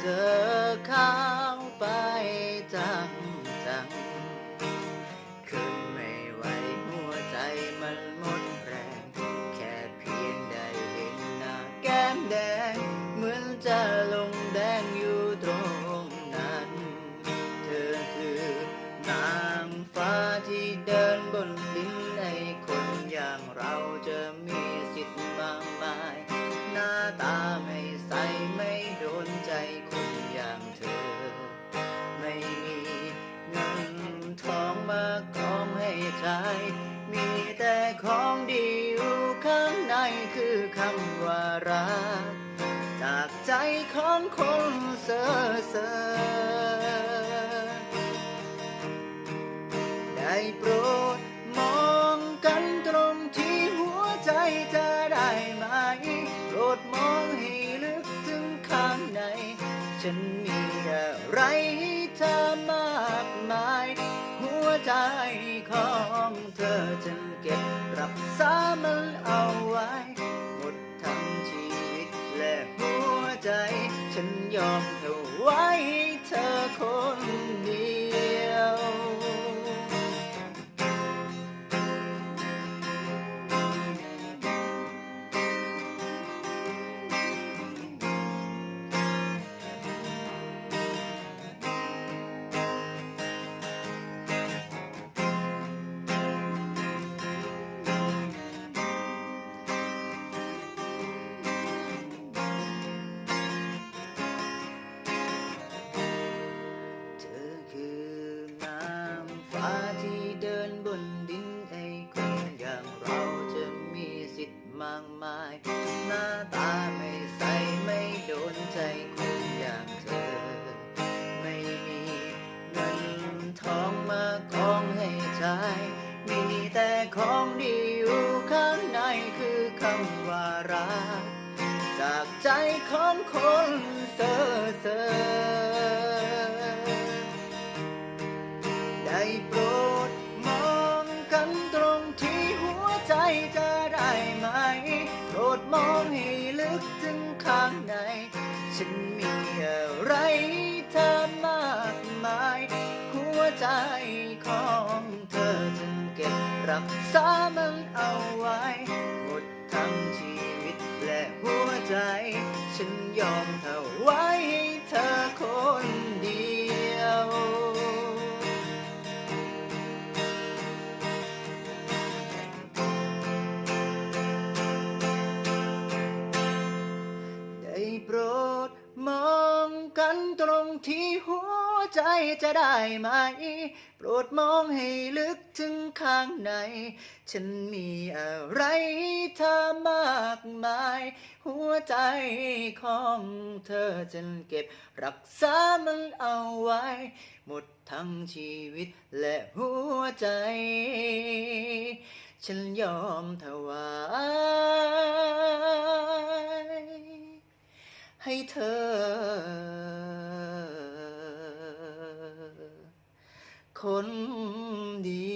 เธอเข้าไปจังจังคืนไม่ไหวหัวใจมันหมดแรง แค่เพียงได้เห็นหน้าแก้มแดง เหมือนจะลงแดงอยู่ตรงนั้น เธอคือนางฟ้าที่เดินบน ของคนเซ่อเซ่อได้โปรดมองกันตรงที่หัวใจจะได้ไหม โปรดมองให้ลึกถึงข้างใน ฉันมีอะไรให้เธอมากมาย หัวใจของเธอฉันเก็บรักษามันเอาไว้ หมดทั้งชีวิตและหัวใจ ฉันยอมเอาไว้ให้เธอคน น้าตาไม่ใสไม่โดนใจคนอย่างเธอ ไม่มีเงินทองมาของให้ใช้มีแต่ของดีอยู่ข้างในคือคำว่ารัก จากใจของคนเธอเธอ ดมองให้ลึกถึงข้างใน ฉันมีอะไรเธอมากมาย หัวใจของเธอฉันเก็บรักษามันเอาไว้ หมดทั้งชีวิตและหัวใจ ฉันยอมเธอไว้ ดมองกันตรงที่หัวใจจะได้ไหม โปรดมองให้ลึกถึงข้างใน ฉันมีอะไรเธอมากมาย หัวใจของเธอฉันเก็บรักษามันเอาไว้ หมดทั้งชีวิตและหัวใจ ฉันยอมถวาย คนดี